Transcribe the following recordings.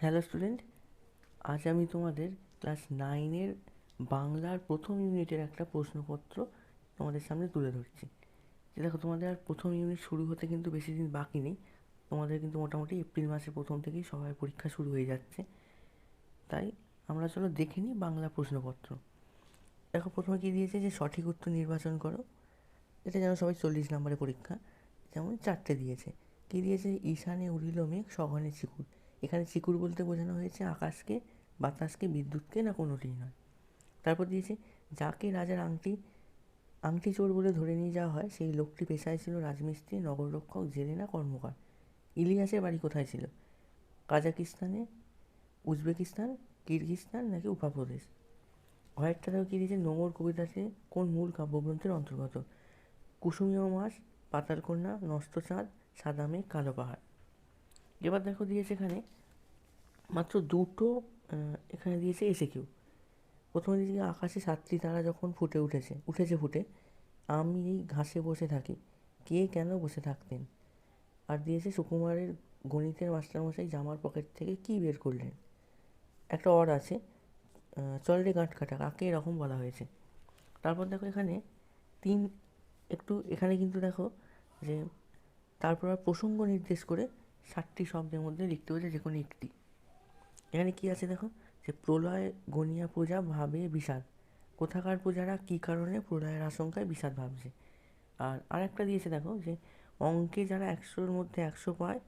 Hello student আজ আমি তোমাদের ক্লাস নাইনের বাংলার প্রথম ইউনিটের একটা প্রশ্নপত্র তোমাদের সামনে তুলে ধরছি। যে দেখো, তোমাদের আর প্রথম ইউনিট শুরু হতে কিন্তু বেশি দিন বাকি নেই। তোমাদের কিন্তু মোটামুটি এপ্রিল মাসের প্রথম থেকেই সবার পরীক্ষা শুরু হয়ে যাচ্ছে। তাই আমরা চলো দেখে নিই বাংলা প্রশ্নপত্র। দেখো, প্রথমে কী দিয়েছে যে সঠিক উত্তর নির্বাচন করো। এটা যেন সবাই চল্লিশ নম্বরের পরীক্ষা। যেমন চারটে দিয়েছে। কী দিয়েছে? ঈশানে উড়িল মেঘ, সঘনে চিকুর এখানে চিকুর বলতে বোঝানো হয়েছে আকাশকে, বাতাসকে, বিদ্যুৎকে না কোনোটিই নয়। তারপর দিয়েছে, যাকে রাজার আংটি আংটি চোর বলে ধরে নিয়ে যাওয়া হয়, সেই লোকটি পেশায় ছিল রাজমিস্ত্রি, নগররক্ষক, জেলে না কর্মকার। ইলিয়াসের বাড়ি কোথায় ছিল? কাজাকিস্তানে, উজবেকিস্তান কিরগিস্তান নাকি উপাপ্রদেশ কয়েকটাতেও কী দিয়েছে নোংর কবিতাতে কোন মূল কাব্যগ্রন্থের অন্তর্গত? কুসুমীয় মাস পাতালকন্যা, নষ্ট চাঁদ সাদা মেঘ কালো পাহাড়। এবার দেখো দিয়েছে এখানে, মাত্র দুটো এখানে দিয়েছে এসে কিউ প্রথমে দিয়েছে আকাশে সাতটি তারা যখন ফুটে উঠেছে উঠেছে ফুটে, আমি এই ঘাসে বসে থাকি। কে কেন বসে থাকতেন? আর দিয়েছে সুকুমারের গণিতের মাস্টারমশাই জামার পকেট থেকে কী বের করলেন? একটা অর আছে চল রে গাঁট কাটা, কাকে এরকম বলা হয়েছে? তারপর দেখো এখানে তিন, একটু এখানে কিন্তু দেখো যে, তারপর আর প্রসঙ্গ নির্দেশ করে ষাটটি শব্দের মধ্যে লিখতে হয়েছে যে কোনো একটি। এখানে কী আছে দেখো? যে প্রলয়, গনিয়া পূজা ভাবে, বিষাদ। কোথাকার পূজারা কী কারণে প্রলয়ের আশঙ্কায় বিষাদ ভাবছে? আর আরেকটা দিয়েছে দেখো যে, অঙ্কে যারা একশোর মধ্যে একশো পায়,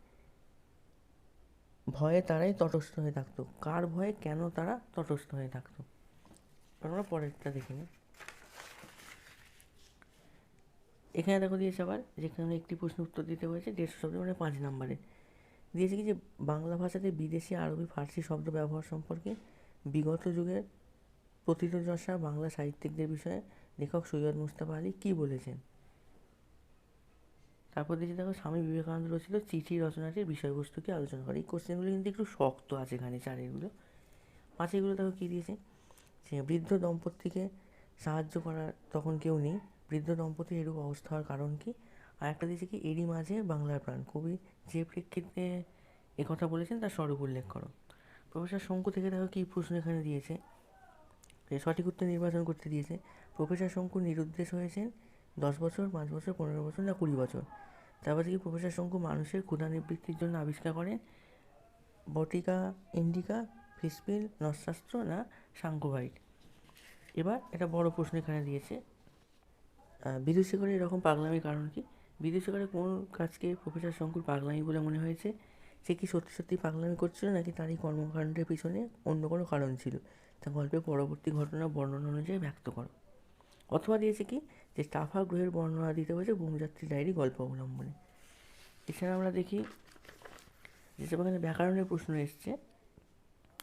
ভয়ে তারাই তটস্থ হয়ে থাকতো। কার ভয়ে কেন তারা তটস্থ হয়ে থাকতো? আমরা পরেরটা দেখে নিই। এখানে দেখো দিয়েছে আবার, যেখানে একটি প্রশ্ন উত্তর দিতে হয়েছে, দেড়শো শব্দ মানে পাঁচ নম্বরে। দিয়েছে কি যে বাংলা ভাষাতে বিদেশি, আরবি, ফার্সি শব্দ ব্যবহার সম্পর্কে বিগত যুগের প্রথিতযশা বাংলা সাহিত্যিকদের বিষয়ে লেখক সৈয়দ মুস্তাফা আলী কী বলেছেন? তারপর দিয়েছে দেখো, স্বামী বিবেকানন্দ রচিত চিঠি রচনাটির বিষয়বস্তুকে আলোচনা করে? এই কোশ্চেনগুলো কিন্তু একটু শক্ত আছে এখানে চারেরগুলো। পাঁচেরগুলো দেখো কী দিয়েছে? যে বৃদ্ধ দম্পতিকে সাহায্য করার তখন কেউ নেই। বৃদ্ধ দম্পতির এরূপ অবস্থা হওয়ার কারণ কি? আর একটা দিয়েছে কি, এরই মাঝে বাংলার প্রাণ। কবি যে প্রেক্ষিতে কথা বলেছেন, তার স্বরূপ উল্লেখ করো। প্রফেসর শঙ্কু থেকে দেখো কী প্রশ্ন এখানে দিয়েছে। সঠিক উত্তর নির্বাচন করতে দিয়েছে। প্রফেসর শঙ্কু নিরুদ্দেশ হয়েছেন দশ বছর, পাঁচ বছর, পনেরো বছর না কুড়ি বছর? তারপর থেকে প্রফেসর শঙ্কু মানুষের ক্ষুধা নিবৃত্তির জন্য আবিষ্কার করেন? বটিকা, ইন্ডিকা ফিসপিল নশাস্ত্র না সাংকোভাইট এবার একটা বড় প্রশ্ন এখানে দিয়েছে। বিদুশেখরের এরকম পাগলামির কারণ কি? বিদুশেখরের কোন কাজকে প্রফেসর শঙ্কুর পাগলামি বলে মনে হয়েছে? সে কি সত্যি সত্যি পাগলামি করছিল নাকি তার এই কর্মকাণ্ডের পিছনে অন্য কোনো কারণ ছিল? তা গল্পের পরবর্তী ঘটনা বর্ণনা অনুযায়ী ব্যক্ত করো। অথবা দিয়েছে কি যে টাফা গ্রহের বর্ণনা দিতে হয়েছে বোমযাত্রী ডায়েরি গল্প অবলম্বনে। এছাড়া আমরা দেখি যেসব এখানে ব্যাকরণের প্রশ্ন এসছে।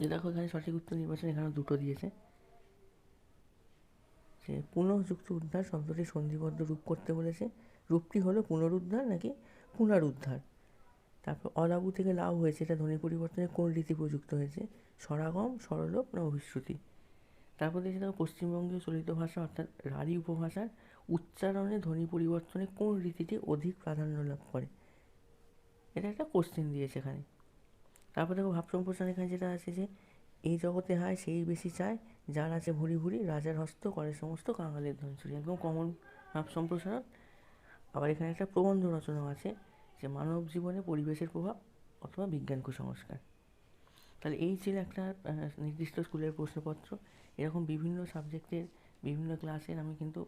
যে দেখো এখানে সঠিক উত্তর নির্বাচন এখানে দুটো দিয়েছে। যে পুনঃযুক্ত উদ্ধার শব্দটি সন্ধিবদ্ধ রূপ করতে বলেছে। রূপটি হলো পুনরুদ্ধার নাকি পুনরুদ্ধার? তারপর অলাবু থেকে লাভ হয়েছে, এটা ধ্বনি পরিবর্তনে কোন রীতি প্রযুক্ত হয়েছে? স্বরাগম, স্বরলোপ না অভিশ্রুতি? তারপর দেখছি দেখো পশ্চিমবঙ্গীয় চলিত ভাষা অর্থাৎ রাঢ়ী উপভাষার উচ্চারণে ধ্বনি পরিবর্তনে কোন রীতিটি অধিক প্রাধান্য লাভ করে? এটা একটা কোশ্চেন দিয়েছে এখানে। তারপর দেখো ভাব সম্প্রসারণ এখানে যেটা আছে যে এই জগতে হায় সেই বেশি চায় যার আছে ভুরি ভুরি, রাজার হস্ত, করে সমস্ত কাঙালের ধনচুরি একদম কমন ভাব সম্প্রসারণ। আবার এখানে একটা প্রবন্ধ রচনা আছে যে মানব জীবনে পরিবেশের প্রভাব অথবা বিজ্ঞান কুসংস্কার। তাহলে এই ছিল একটা নির্দিষ্ট স্কুলের প্রশ্নপত্র। এরকম বিভিন্ন সাবজেক্টের, বিভিন্ন ক্লাসের আমি কিন্তু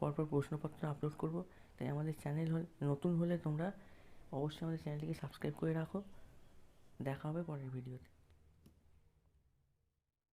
পরপর প্রশ্নপত্র আপলোড করব। তাই আমাদের চ্যানেল হল, নতুন হলে তোমরা অবশ্যই আমাদের চ্যানেলটিকে সাবস্ক্রাইব করে রাখো। দেখা হবে পরের ভিডিওতে